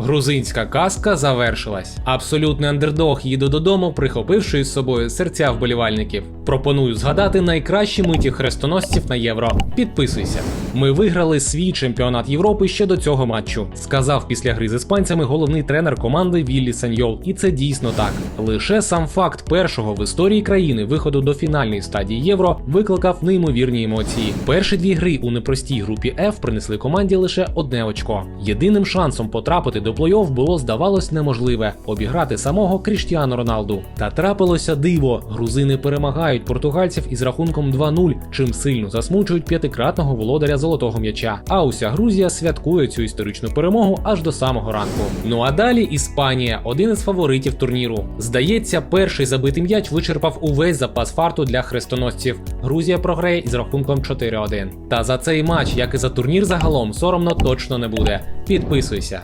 Грузинська казка завершилась. Абсолютний андердог їде додому, прихопивши із собою серця вболівальників. Пропоную згадати найкращі миті хрестоносців на євро. Підписуйся. Ми виграли свій чемпіонат Європи ще до цього матчу, сказав після гри з іспанцями головний тренер команди Віллі Саньол. І це дійсно так. Лише сам факт першого в історії країни виходу до фінальної стадії євро викликав неймовірні емоції. Перші дві гри у непростій групі F принесли команді лише одне очко. Єдиним шансом потрапити до плей-офф було здавалось неможливе обіграти самого Кріштіану Роналду. Та трапилося диво. Грузини перемагають португальців із рахунком 2-0, чим сильно засмучують п'ятикратного володаря золотого м'яча. А уся Грузія святкує цю історичну перемогу аж до самого ранку. Ну а далі Іспанія, один із фаворитів турніру. Здається, перший забитий м'яч вичерпав увесь запас фарту для хрестоносців. Грузія програє із рахунком 4-1. Та за цей матч, як і за турнір загалом, соромно точно не буде. Підписуйся.